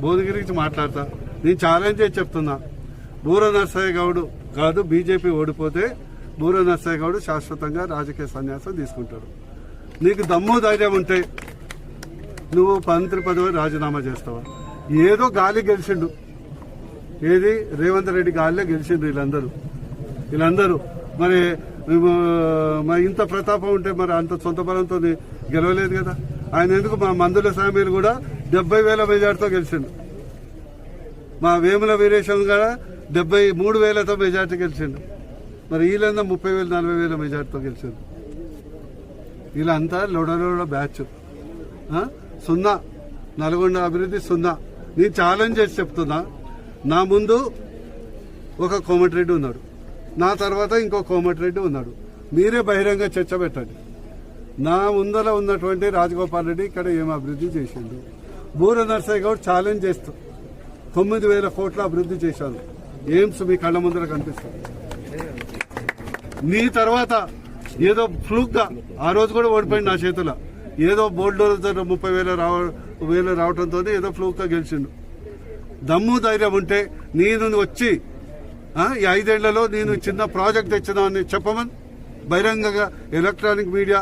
భువనగిరి గురించి మాట్లాడతా. నేను ఛాలెంజ్ చేసి చెప్తున్నా. బూర నర్సయ్య గౌడు కాదు బీజేపీ ఓడిపోతే బూర నర్సయ్య గౌడు శాశ్వతంగా రాజకీయ సన్యాసం తీసుకుంటాడు. నీకు దమ్ము ధైర్యం ఉంటే నువ్వు మంత్రి పదవి రాజీనామా చేస్తావా? ఏదో గాలి గెలిచిండు. ఏది? రేవంత్ రెడ్డి గాలిలో గెలిచిండు వీళ్ళందరూ. వీళ్ళందరూ. మరి మరి ఇంత ప్రతాపం ఉంటే మరి అంత సొంత బలంతో గెలవలేదు కదా. ఆయన ఎందుకు మా మందుల సామీలు కూడా డెబ్బై వేల మెజార్టీతో గెలిచిండు. మా వేముల వీరేశం కూడా డెబ్బై మూడు వేలతో మెజార్టీ గెలిచిండు. మరి వీళ్ళంతా ముప్పై వేలు నలభై వేల మెజార్టీతో గెలిచిండు. వీళ్ళంతా లొడలోడ బ్యాచ్. సున్నా. నల్గొండ అభివృద్ధి సున్నా. నేను ఛాలెంజ్ చేసి చెప్తున్నా. నా ముందు ఒక కోమటిరెడ్డి ఉన్నాడు. నా తర్వాత ఇంకో కోమటిరెడ్డి ఉన్నాడు. మీరే బహిరంగ చర్చ పెట్టండి. నా ముందర ఉన్నటువంటి రాజగోపాల్ రెడ్డి ఇక్కడ ఏం అభివృద్ధి చేసిండు? బూర నర్సయ్య గౌడ్ ఛాలెంజ్ చేస్తూ తొమ్మిది వేల కోట్ల అభివృద్ధి చేశాను ఎయిమ్స్ మీ కళ్ళ ముందర కనిపిస్తుంది. నీ తర్వాత ఏదో ఫ్లూక్గా ఆ రోజు కూడా ఓడిపోయింది నా చేతిలో. ఏదో బోల్డోర్ ముప్పై వేల రావ వేలు రావడంతో ఏదో ఫ్లూక్గా గెలిచిండు. దమ్ము ధైర్యం ఉంటే నేను వచ్చి ఈ ఐదేళ్ళలో నేను చిన్న ప్రాజెక్ట్ తెచ్చినామని చెప్పమని బహిరంగంగా ఎలక్ట్రానిక్ మీడియా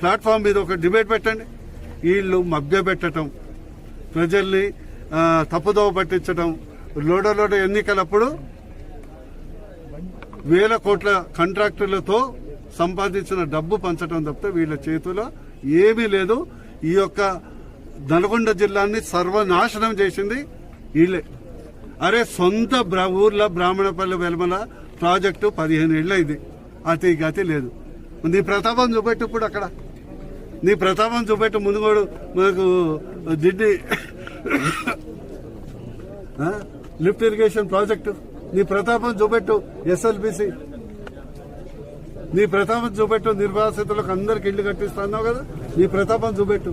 ప్లాట్ఫామ్ మీద ఒక డిబేట్ పెట్టండి. వీళ్ళు మభ్యపెట్టడం ప్రజల్ని తప్పుదోవ పట్టించడం లోడ లోడ ఎన్నికలప్పుడు వేల కోట్ల కాంట్రాక్టులతో సంపాదించిన డబ్బు పంచడం తప్పితే వీళ్ళ చేతిలో ఏమీ లేదు. ఈ యొక్క నల్గొండ జిల్లాని సర్వనాశనం చేసింది వీళ్ళే. అరే సొంత బ్రా ఊర్లో బ్రాహ్మణపల్లి వెలమల ప్రాజెక్టు పదిహేను ఏళ్ళు అయింది అతి గతి లేదు. నీ ప్రతాపం చూపెట్టు ఇప్పుడు అక్కడ. నీ ప్రతాపం చూపెట్టు ముందు కూడా మనకు దిడ్డి లిఫ్ట్ ఇరిగేషన్ ప్రాజెక్టు. నీ ప్రతాపం చూపెట్టు ఎస్ఎల్బిసి. నీ ప్రతాపం చూపెట్టు నిర్వాసితులకు అందరికి ఇల్లు కట్టిస్తున్నావు కదా? నీ ప్రతాపం చూపెట్టు.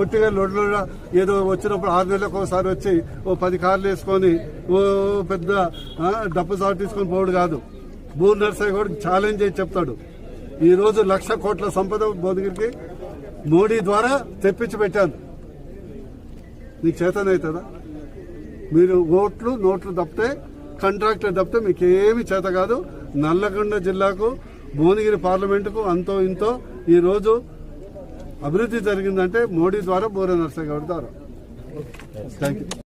ఒట్టిగా లొడ్ల ఏదో వచ్చినప్పుడు ఆరు నెలలకు ఒకసారి వచ్చి ఓ పది కార్లు వేసుకొని ఓ పెద్ద డబ్బు సాగు తీసుకొని పోడు కాదు. భూ నర్సయ్య కూడా ఛాలెంజ్ చేసి చెప్తాడు. ఈరోజు లక్ష కోట్ల సంపద భువనగిరికి మోడీ ద్వారా తెప్పించి పెట్టాను. నీకు చేతనవుతుందా మీరు ఓట్లు నోట్లు తప్పితే కంట్రాక్టర్ తప్పితే మీకు ఏమి చేత కాదు. నల్లగొండ జిల్లాకు భువనగిరి పార్లమెంటుకు అంతో ఇంతో ఈరోజు అభివృద్ధి జరిగిందంటే మోడీ ద్వారా బోర నర్సయ్య గౌడ్ ద్వారా థ్యాంక్ యూ